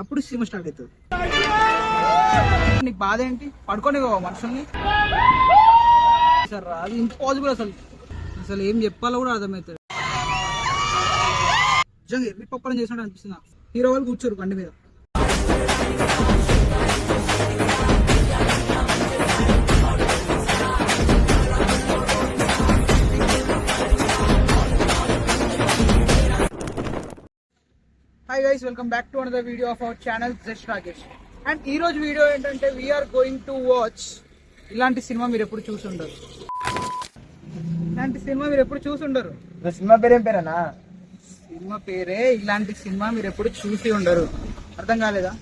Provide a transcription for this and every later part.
అప్పుడు cinema start అవుతుంది. నీకు బాధ ఏంటి? పడుకొని మనుషుల్ని. సార్ అది ఇంపాసిబుల్ అసలు. అసలు ఏం చెప్పాలో కూడా అర్థమవుతుంది నిజంగా ఎర్రి పప్పని చేసినట్టు అనిపిస్తుంది హీరో వాళ్ళు కూర్చోరు బండి మీద. Hi guys welcome back to another video of our channel just Rakesh and ఈ రోజు వీడియో ఏంటంటే వీఆర్ గోయింగ్ టు వాచ్ ఇలాంటి సినిమా మీరు ఎప్పుడు చూసుండరు. ఇలాంటి సినిమా మీరు ఎప్పుడు చూసుండరు. సినిమా పేరేం పేరేనా? సినిమా పేరే ఇలాంటి సినిమా మీరు ఎప్పుడు చూసి ఉండరు. అర్థం కాలేదా?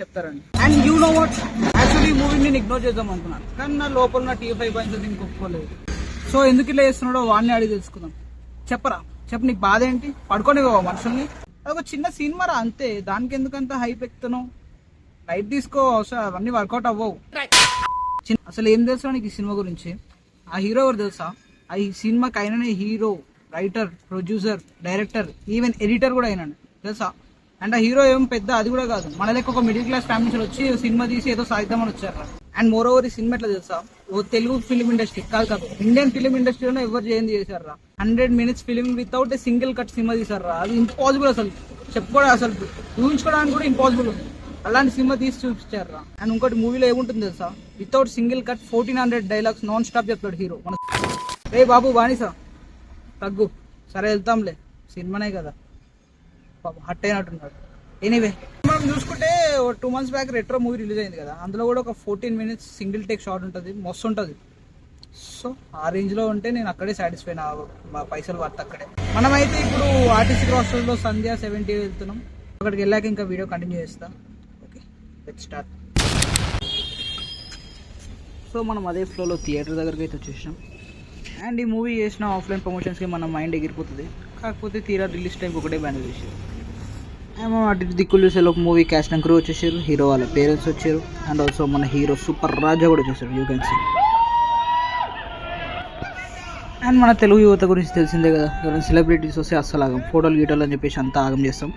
చెప్తారండి. And you know what actually మూవీని నేను ఇగ్నోర్ చేద్దాం అనుకున్నాను. కానీ నా లోపల నా టీ ఫైవ్ పాయింట్స్ దీనికి ఒప్పుకోలేదు. సో ఎందుకు ఇలా చేస్తున్నాడో వాడిని అడిగి తెలుసుకుందాం. చెప్పరా? చెప్పు నీకు బాధ ఏంటి? పడుకొని మనుషుల్ని? ఒక చిన్న సినిమా రా అంతే. దానికి ఎందుకంత హైప్ ఎక్కుతున్నావు లైట్ తీసుకో అవన్నీ వర్కౌట్ అవ్వవు. చిన్న- అసలు ఏం తెలుసా నీకు ఈ సినిమా గురించి? ఆ హీరో ఎవరు తెలుసా? ఆ ఈ సినిమాకి అయిననే hero writer producer director even editor కూడా అయినాడు. తెలుసా? అండ్ ఆ హీరో ఏం పెద్ద అది కూడా కాదు. మన లెక్క ఒక మిడిల్ క్లాస్ ఫ్యామిలీ నుంచి వచ్చి సినిమా తీసి ఏదో సాధిద్దామని వచ్చారు అండ్ మోర్ ఓవర్ ఈ సినిమా ఎట్లా తెలుసా? ఓ తెలుగు ఫిలిం ఇండస్ట్రీ కాదు కాదు ఇండియన్ ఫిలిం ఇండస్ట్రీలో ఎవరు చేయండి చేశారు రా hundred minutes film without a single cut cinema తీసారు రా అది ఇంపాసిబుల్ అసలు. చెప్పుకోవడం అసలు ఊహించుకోవడానికి కూడా ఇంపాసిబుల్ ఉంది. అలాంటి సినిమా తీసి చూపించారు రా అండ్ ఇంకోటి మూవీలో ఏముంటుంది తెలుసా? Without single cut fourteen hundred dialogues non stop చెప్తాడు హీరో మన రే బాబు బానిసా? తగ్గు. సరే వెళ్తాంలే. సినిమానే కదా. పాప హట్ అయినట్టున్నాడు. ఎనీవే మనం చూసుకుంటే two months back retro movie release అయింది కదా. అందులో కూడా ఒక fourteen minutes single take shot ఉంటుంది. మస్తు ఉంటుంది. సో ఆ రేంజ్లో ఉంటే నేను అక్కడే సాటిస్ఫై నా మా పైసలు వర్త్ అక్కడే. మనమైతే ఇప్పుడు ఆర్టీసీ హాస్టల్లో సంధ్య సెవెంటీ వెళ్తున్నాం. అక్కడికి వెళ్ళాక ఇంకా వీడియో కంటిన్యూ చేస్తా. ఓకే లెట్ స్టార్ట్ సో మనం అదే ఫ్లోలో థియేటర్ దగ్గరికి అయితే వచ్చేసాం అండ్ ఈ మూవీ చేసిన ఆఫ్లైన్ ప్రమోషన్స్కి మన మైండ్ ఎగిరిపోతుంది. కాకపోతే తీరా రిలీజ్ టైంకి ఒకటే బ్యానర్ చేసేది. ఏమో అటు దిక్కులు చూసే మూవీ క్యాస్ట్ అండ్ క్రూ వచ్చేసారు హీరో వాళ్ళ పేరెంట్స్ వచ్చారు అండ్ ఆల్సో మన హీరో సూపర్ రాజా కూడా వచ్చేసారు యూ కెన్ సీ అండ్ మన తెలుగు యువత గురించి తెలిసిందే కదా ఎవరైనా సెలబ్రిటీస్ వస్తే అస్సలు ఆగం ఫోటోలు గీటోలు అని చెప్పేసి అంతా ఆగం చేస్తాం.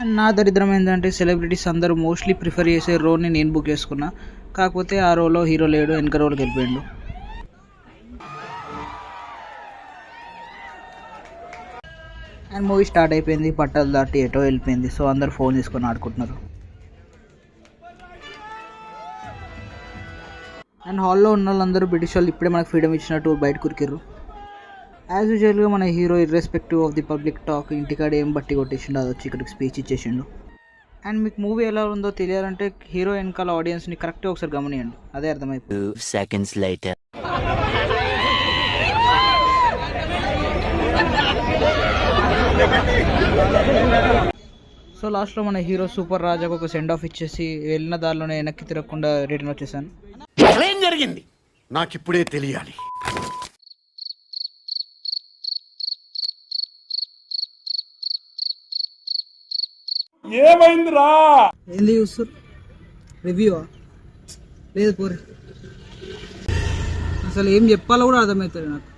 అండ్ నా దరిద్రం ఏంటంటే సెలబ్రిటీస్ అందరూ మోస్ట్లీ ప్రిఫర్ చేసే రోల్ని నేను బుక్ చేసుకున్నా కాకపోతే ఆ రోల్లో హీరో లేడు వెనక రోల్కి వెళ్ళిపోయాడు. అండ్ మూవీ స్టార్ట్ అయిపోయింది పట్టాలు దాటి ఎటో వెళ్ళిపోయింది. సో అందరు ఫోన్ తీసుకొని ఆడుకుంటున్నారు. అండ్ హాల్లో ఉన్న వాళ్ళందరూ బ్రిటిష్ వాళ్ళు ఇప్పుడే మనకు ఫ్రీడమ్ ఇచ్చినట్టు బయట కురికిర్రు. యాజ్ యూజువల్గా మన hero irrespective of the public talk ఇంటికాడ ఏం బట్టి కొట్టేసిండు అది వచ్చి ఇక్కడికి స్పీచ్ ఇచ్చేసిండు. అండ్ మీకు మూవీ ఎలా ఉందో తెలియాలంటే హీరో వెనకాల ఆడియన్స్ని కరెక్ట్గా ఒకసారి గమనియండి. అదే అర్థమైపోయింది. సెకండ్స్ లైటర్ సో లాస్ట్లో మన హీరో సూపర్ రాజాకు ఒక సెండ్ ఆఫ్ ఇచ్చేసి వెళ్ళిన దారిలోనే వెనక్కి తిరగకుండా రిటర్న్ వచ్చేసాను. అసలేం జరిగింది? నాకిప్పుడే తెలియాలి. ఏంది చూస్తారు లేదు పోరే. అసలు ఏం చెప్పాలో కూడా అర్థమవుతుంది నాకు.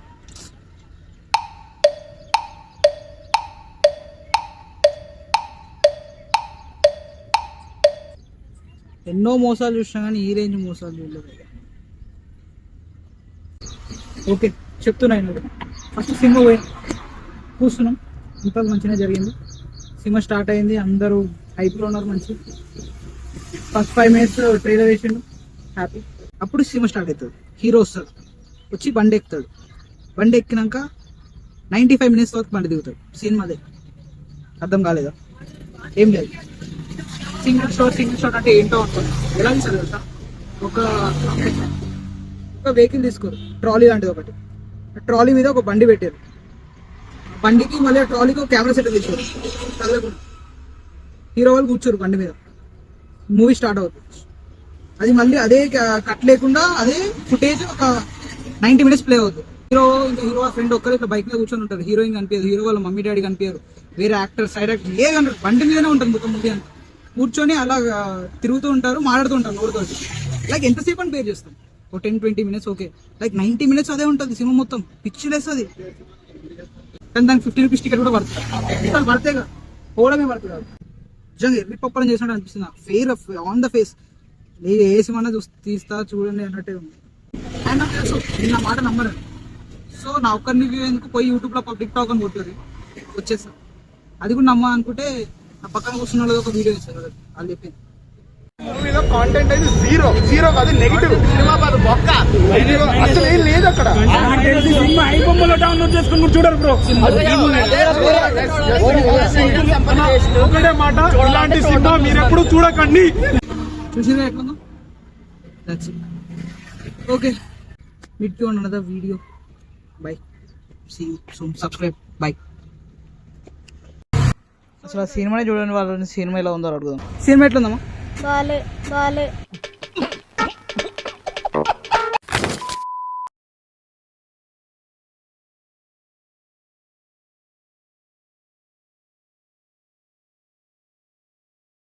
ఎన్నో మోసాలు చూసినా కానీ ఈ రేంజ్ మోసాలు చూడలేదు ఓకే చెప్తున్నా ఫస్ట్ సినిమా పోయి కూర్చున్నాం. ఇంత మంచిగా జరిగింది. సినిమా స్టార్ట్ అయింది. అందరూ హైప్లో ఉన్నారు మంచి ఫస్ట్ ఫైవ్ మినిట్స్ ట్రైలర్ వేసిండు. హ్యాపీ అప్పుడు సినిమా స్టార్ట్ అవుతుంది. హీరో వస్తాడు. వచ్చి బండి ఎక్కుతాడు. బండి ఎక్కినాక నైంటీ ఫైవ్ మినిట్స్ వరకు బండి దిగుతాడు. సినిమా అదే అర్థం కాలేదా? ఏం లేదు. సింగిల్ షాట్ సింగిల్ షాట్ అంటే ఏంటో అనుకోండి ఎలా తీసారు తెలుసా? ఒక ఒక వెహికల్ తీసుకోరు. ట్రాలీ లాంటిది ఒకటి. ట్రాలీ మీద ఒక బండి పెట్టారు. బండికి మళ్ళీ ట్రాలీకి ఒక కెమెరా సెట్ తీసుకోరు తగలకుండా హీరో వాళ్ళు కూర్చోరు బండి మీద. మూవీ స్టార్ట్ అవుతుంది అది మళ్ళీ అదే కట్ లేకుండా అదే ఫుటేజ్ ఒక నైన్టీ మినిట్స్ ప్లే అవుతుంది హీరో ఇంకా హీరో ఫ్రెండ్ ఒక్కరు ఇట్లా బైక్ మీద కూర్చొని ఉంటారు. హీరోయిన్ కనిపించదు హీరో వాళ్ళ మమ్మీ డాడీ కనిపించారు వేరే యాక్టర్ సైడ్ యాక్టర్ ఏ కనిపించదు బండి మీదనే ఉంటుంది మొత్తం మూవీ అంతా. కూర్చొని అలా తిరుగుతూ ఉంటారు మాట్లాడుతూ ఉంటారు నోరుతోటి లైక్ ఎంతసేపు అని పేరు చేస్తాం? ఒక ten twenty minutes okay. Like ninety minutes అదే ఉంటుంది సినిమా మొత్తం. పిచ్చి లేస్తుంది. కానీ దానికి ఫిఫ్టీ రూపీస్ టికెట్ కూడా పడుతుంది అసలు పడితేగా పోవడమే పడుతుంది నిజంగా ఎర్రి పప్పడం చేసినట్టు అనిపిస్తుంది fair of on the face నేను ఏ సినిమా చూసి తీస్తా చూడండి అన్నట్టే ఉంది. అండ్ నాకు తెలుసు నేను నా మాట నమ్మరు సో నా ఒక్కరిని వ్యూ ఎందుకు పోయి యూట్యూబ్లో పబ్లిక్ టాక్ అని కొట్టారు వచ్చేస్తా. అది కూడా నమ్మ అనుకుంటే పక్కన కూర్చున్న ఒక వీడియో ఇస్తారు వాళ్ళు చెప్పింది. మూవీలో కాంటెంట్ అయితే జీరో జీరో కాదు నెగిటివ్ సినిమా కాదు బొక్క. అసలు ఏం లేదు అక్కడ. సినిమా ఐబొమ్మలో డౌన్లోడ్ చేసుకుని చూడరు బ్రో ఒకటే మాట ఇలాంటి సినిమా మీరు ఎప్పుడు చూడకండి చూసినా ఎట్లుందో that's okay meet to another video bye see soon subscribe bye అసలు ఆ సినిమానే చూడండి వాళ్ళని సినిమా ఎలా ఉందో అడుగుదాం. సినిమా ఎట్లుందమ్మా? బాలే బాలే.